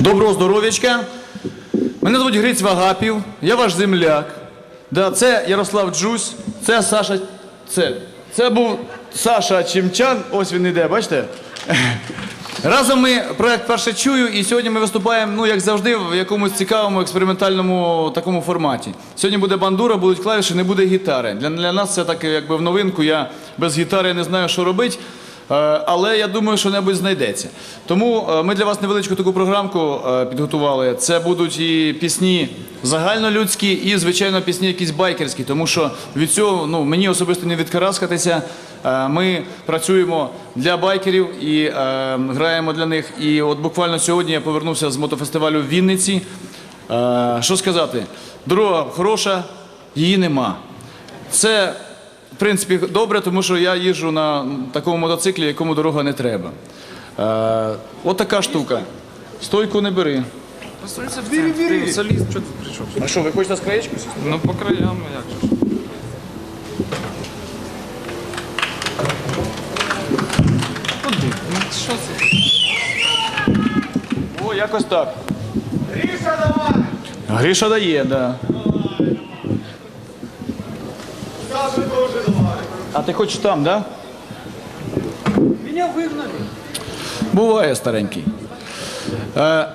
Доброго здоров'ячка. Мене звуть Гриць Вагапів, я ваш земляк. Да, це Ярослав Джусь, це Саша. Це, це був Саша Чимчан. Ось він іде, бачите? Разом ми проект перше чую, і сьогодні ми виступаємо, ну як завжди, в якомусь цікавому експериментальному такому форматі. Сьогодні буде бандура, будуть клавіші, не буде гітари. Для, для нас це так якби в новинку. Я без гітари не знаю, що робити. Е, Але я думаю, що небудь знайдеться. Тому е, ми для вас невеличку таку програмку е, підготували. Це будуть і пісні загальнолюдські, і, звичайно, пісні якісь байкерські, тому що від цього ну, мені особисто не відкараскатися. Ми працюємо для байкерів і е, граємо для них. І от буквально сьогодні я повернувся з мотофестивалю в Вінниці. Е, Що сказати? Дорога хороша, її нема. Це, принципі, добре, тому що я їжджу на такому мотоциклі, якому дорога не треба. Е, от така штука. Стойку не бери. Посунься в центр. Ти соліст, що ти прийшов? А що, ви хочете склеєчку? Ну по краям, як же ж. Куди? Ну що це? О, якось так. Гріша давай! Гріша дає, так. Да. А ти хочеш там? Да? Меня выгнали. Буває старенький. Е,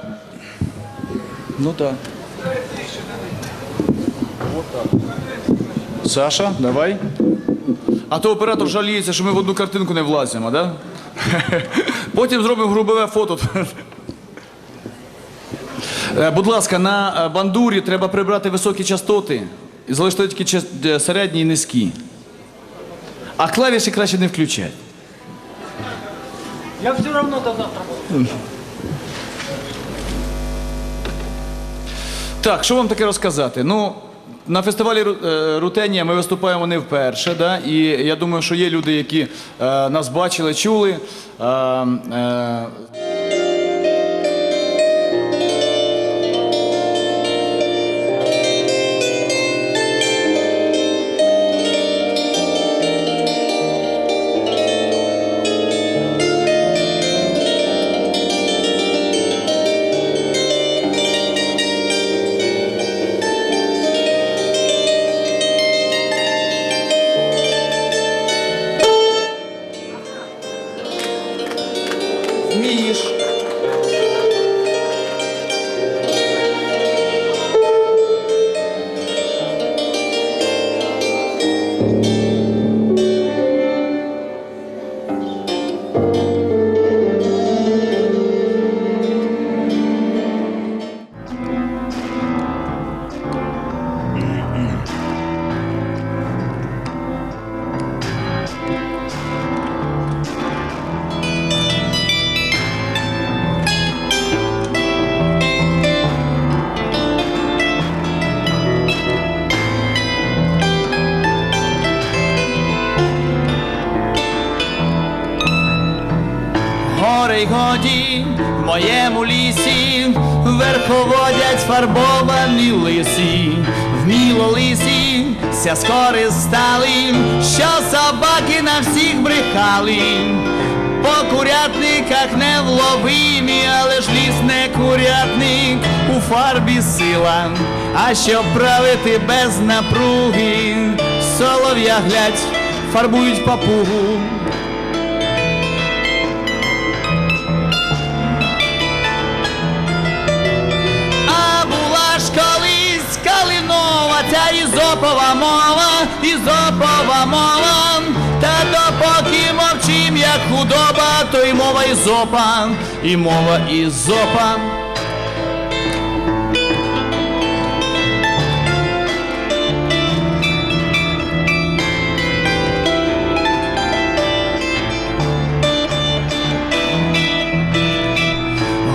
ну так. Саша, давай. А то оператор жаліється, що ми в одну картинку не влазимо, да? Потім зробимо грубове фото. Е, Будь ласка, на е, бандурі треба прибрати високі частоти і залишити тільки е, середні і низькі. А клавіші краще не включати. Я все одно до завтра буду. Так, що вам таке розказати? Ну, на фестивалі е, Рутенія ми виступаємо не вперше, да? і я думаю, що є люди, які е, нас бачили, чули. Е, е, Горе й годі в моєму лісі верховодять фарбовані лисі, вміло лисі, ся скористали, що собаки на всіх брехали. По курятниках невловимі, але ж ліс не курятник, у фарбі сила, а щоб правити без напруги, солов'я глядь, фарбують папугу. Ця ізопова мова, ізопова мова, та допоки мовчим, як худоба, то й мова ізопа, і мова ізопа.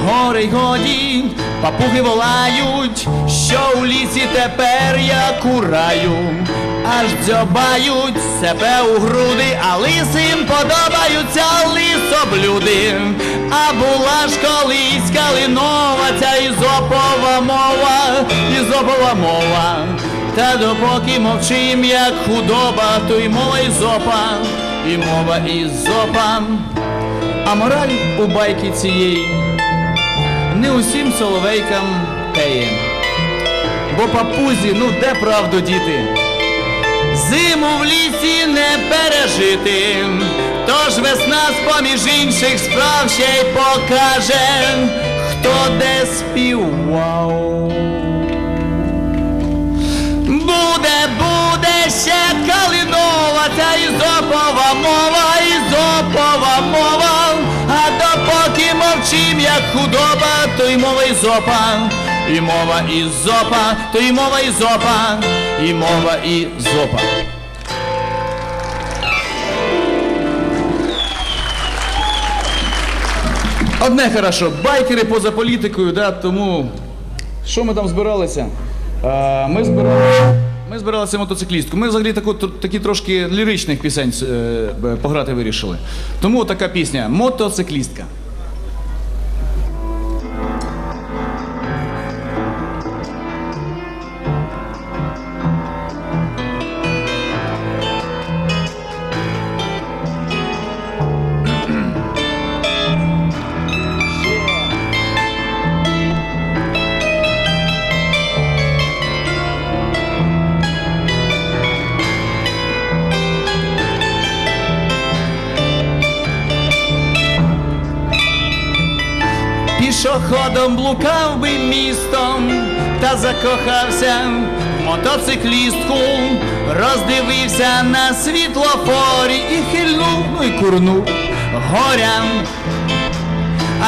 Горе й годі, папуги волають, що у лісі тепер я кураю, аж дзьобають себе у груди, а лисим подобаються лісоблюди. А була ж колись калинова, ця ізопова мова, ізопова мова. Та допоки мовчим, як худоба, то й мова ізопа, і мова ізопа. А мораль у байки цієї не усім соловейкам теє. Бо папузі, ну де правду діти? Зиму в лісі не пережити, тож весна з-поміж інших справ ще й покаже, хто де співав. Буде, буде ще калинова, ця ізопова мова, ізопова мова, а допоки мовчим, як худоба, то й мова ізопа, і мова ізопа, то й мова ізопа, і мова ізопа. Одне хорошо, байкери поза політикою, да, тому що ми там збиралися? А, ми збиралися. Ми збиралися мотоциклістку. Ми взагалі таку, такі трошки ліричних пісень е, пограти вирішили. Тому така пісня Мотоциклістка. Блукав би містом та закохався в мотоциклістку, роздивився на світлофорі і хильнув, ну й курнув горя.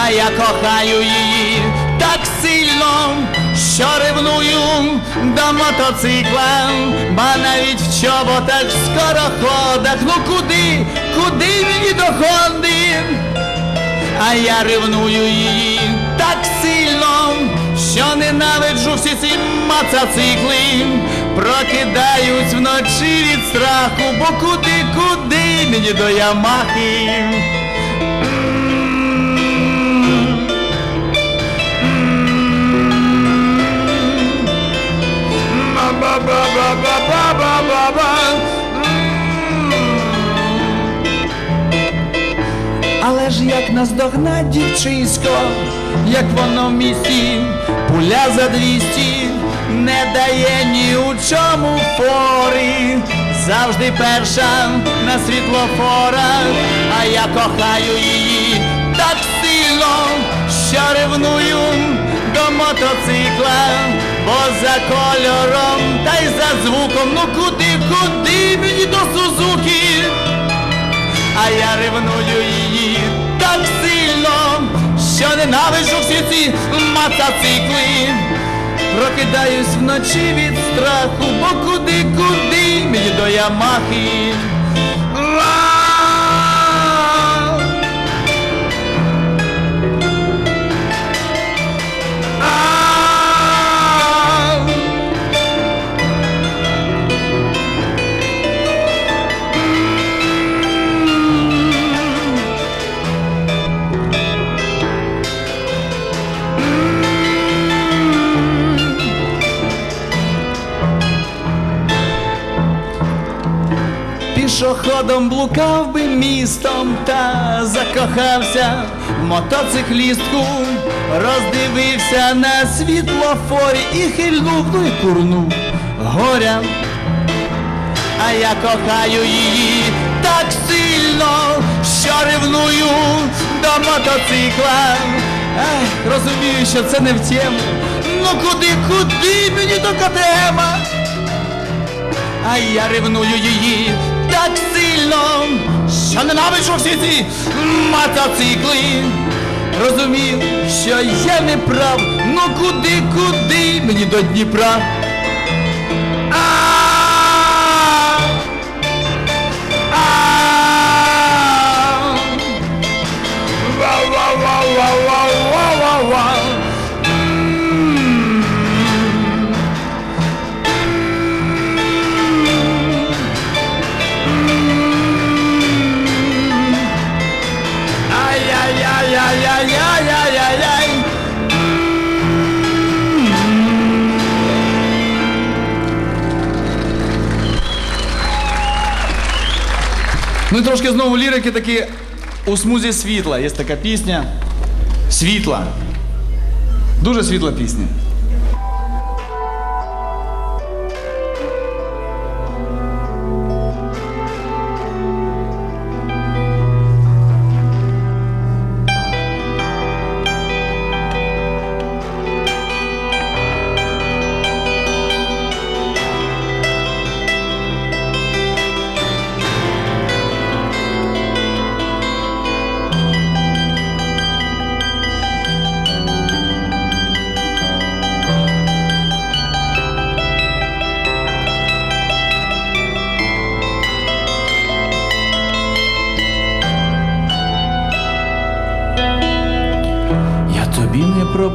А я кохаю її так сильно, що ревную до мотоцикла, ба навіть в чоботах в скороходах. Ну куди, куди мені до Хонди? А я ревную її так сильно, що ненавиджу всі ці мотоцикли, прокидаюсь вночі від страху, бо куди, куди мені до Ямахи. Ба-ба-ба-ба-ба-ба-ба-ба. Як наздогнать дівчисько, як воно в місті, пуля за двісті, не дає ні у чому фори, завжди перша на світлофорах, а я кохаю її так сильно, що ревную до мотоцикла, бо за кольором та й за звуком, ну куди, куди мені до Сузуки? а я ревную її що ненавижу всі ці мотоцикли. Прокидаюсь вночі від страху, бо куди, куди мені до Ямахи. Пішоходом блукав би містом та закохався в мотоциклістку, роздивився на світлофорі і хильнув, ну і курнув горя. А я кохаю її так сильно, що ревную до мотоцикла. Ах, розумію, що це не в тему. Ну куди, куди мені до КТМа? А я ревную її що ненавиджу всі ці мотоцикли. Розумів, що я не прав, ну куди, куди мені до Дніпра. І трошки знову лірики такі у смузі світла. Є така пісня. Світла. Дуже світла пісня.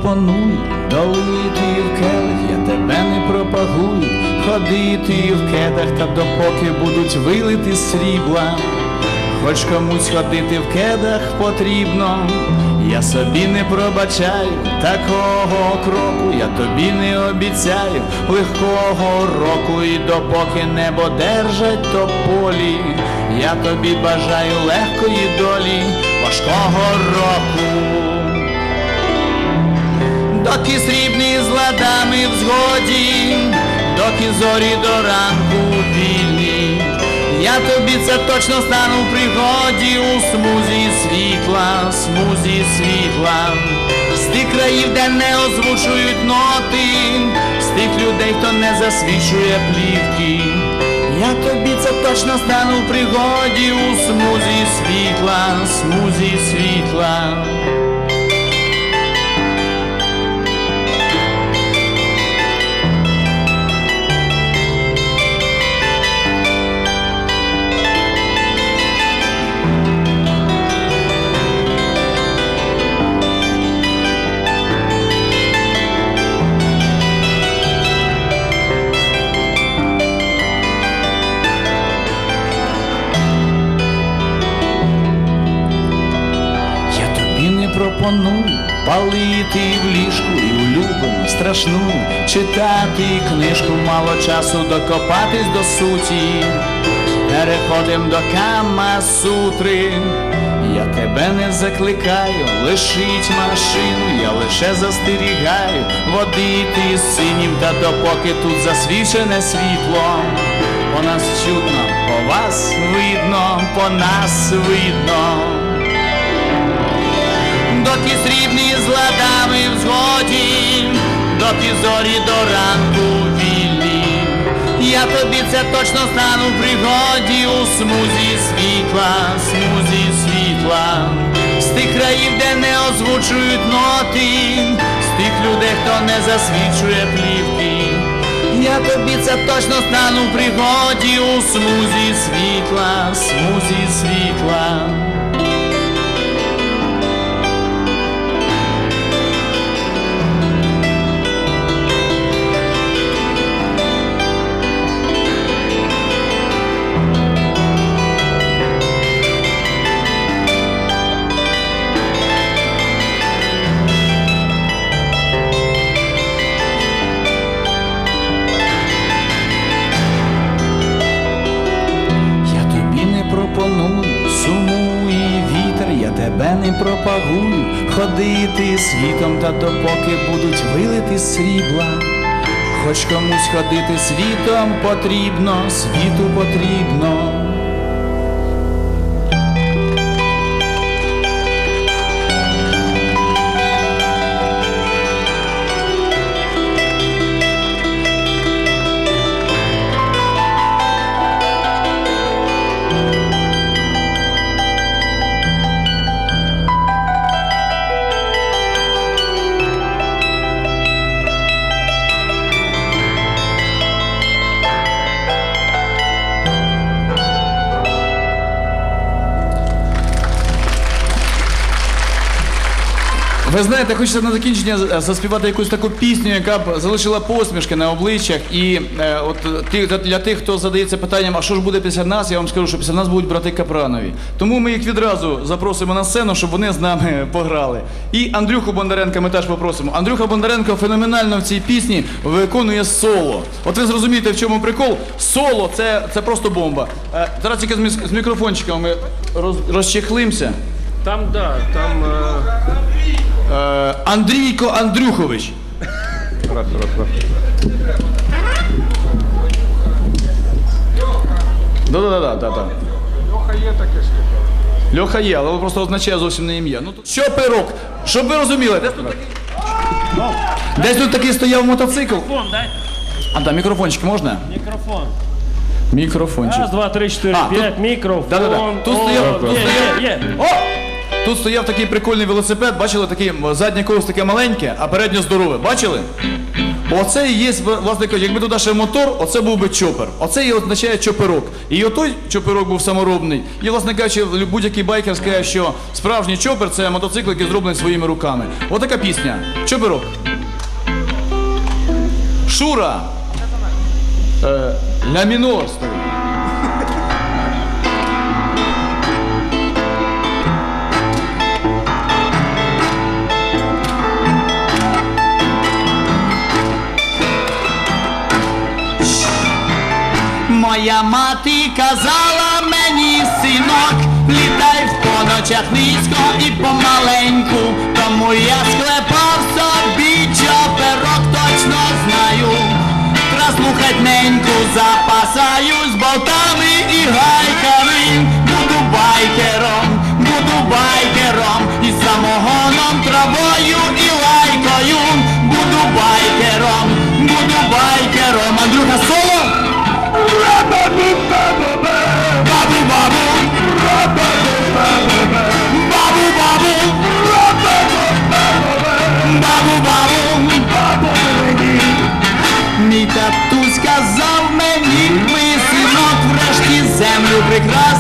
Пропоную долити в келих, я тебе не пропагую, ходити в кедах, та допоки будуть вилити срібла. Хоч комусь ходити в кедах потрібно, я собі не пробачаю. Такого кроку, я тобі не обіцяю. Легкого року, і допоки небо держать тополі, я тобі бажаю легкої долі, важкого року. Доки срібні з ладами в згоді, доки зорі до ранку вільні, я тобі це точно стану в пригоді у смузі світла, смузі світла, з тих країв, де не озвучують ноти, з тих людей, хто не засвічує плівки. Я тобі це точно стану в пригоді у смузі світла, смузі світла. Пропоную палити в ліжку і улюблену страшну, читати книжку, мало часу докопатись до суті. Переходим до Кама сутри. Я тебе не закликаю, лишить машину, я лише застерігаю, водити з синім, та допоки тут засвічене світло. По нас чутно, по вас видно, по нас видно доки срібні з ладами в згоді, доки зорі до ранку вільні. Я тобі це точно стану в пригоді у смузі світла, смузі світла, з тих країв, де не озвучують ноти, з тих людей, хто не засвічує плівки. Я тобі це точно стану в пригоді у смузі світла, смузі світла. Не ходити світом, та допоки будуть вилити срібла. Хоч комусь ходити світом потрібно, світу потрібно. Ви знаєте, хочеться на закінчення заспівати якусь таку пісню, яка б залишила посмішки на обличчях. І е, от е, ті- для тих, хто задається питанням, а що ж буде після нас, я вам скажу, що після нас будуть брати Капранові. Тому ми їх відразу запросимо на сцену, щоб вони з нами пограли. І Андрюху Бондаренка ми теж попросимо. Андрюха Бондаренко феноменально в цій пісні виконує соло. От ви зрозумієте, в чому прикол. Соло це, це просто бомба. Е, зараз тільки з, мікрофончиком ми роз, розчехлимося. Там, да, там... Е... Е, Андрійко Андрюхович. Раз, раз, раз. Да-да-да, да, да. Льоха є таке штука. Льоха є, але просто означає зовсім не ім'я. Ну, тут- що пирог? Щоб ви розуміли, десь тут такий. Десь тут такий стояв мотоцикл. Мікрофон, дай. А там мікрофончик можна? Мікрофон. Мікрофончик. Раз, два, три, чотири, А, п'ять, мікрофон. Да-да-да. Тут О, стояв- тут Є, стояв- є, є. О! Тут стояв такий прикольний велосипед, бачили, такий заднє колесо таке маленьке, а переднє здорове. Бачили? Оце і є, власне кажучи, якби туди ще мотор, оце був би чопер. Оце і означає чоперок. І отой чоперок був саморобний. І, власне кажучи, будь-який байкер скаже, що справжній чопер це мотоцикл, який зроблений своїми руками. Отака пісня. Чоперок. Шура. Е, ля мінор стоїть. Моя мати казала мені, синок, літай в поночах низько і помаленьку, тому я склепав собі чоперок, точно знаю. Траслухать неньку, запасаюсь болтами і гайками. Буду байкером, буду байкером, і самогоном, травою і лайкою. Буду байкером, буду байкером. Андрюха de.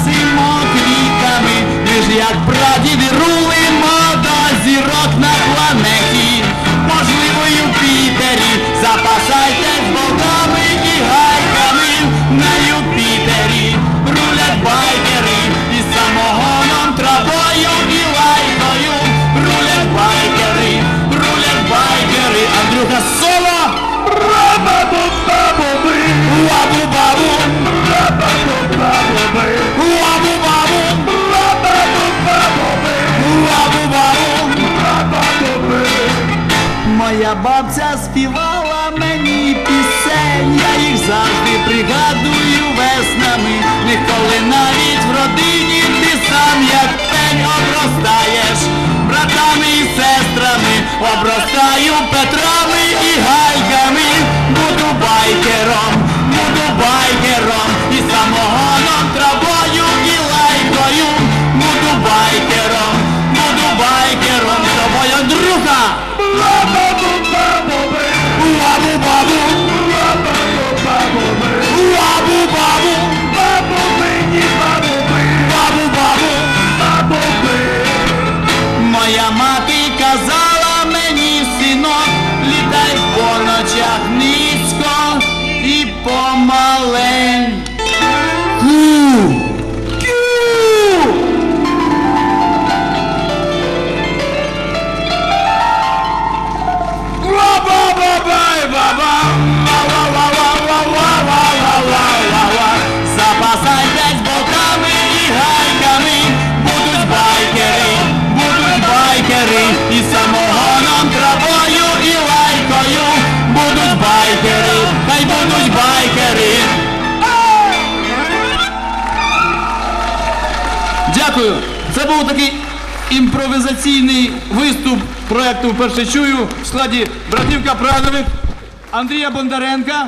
Patrol. Дякую. Це був такий імпровізаційний виступ проєкту Вперше чую в складі братів Капранових, Андрія Бондаренка,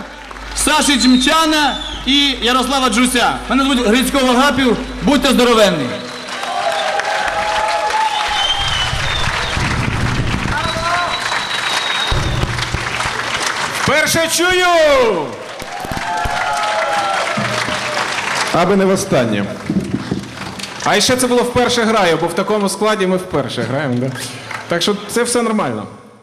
Саші Чмчана і Ярослава Джуся. Мене звуть Грицько Вагапів. Будьте здоровенні. Перше чую! Аби не востаннє. А ще це було вперше граю, бо в такому складі ми вперше граємо. Да? Так що це все нормально.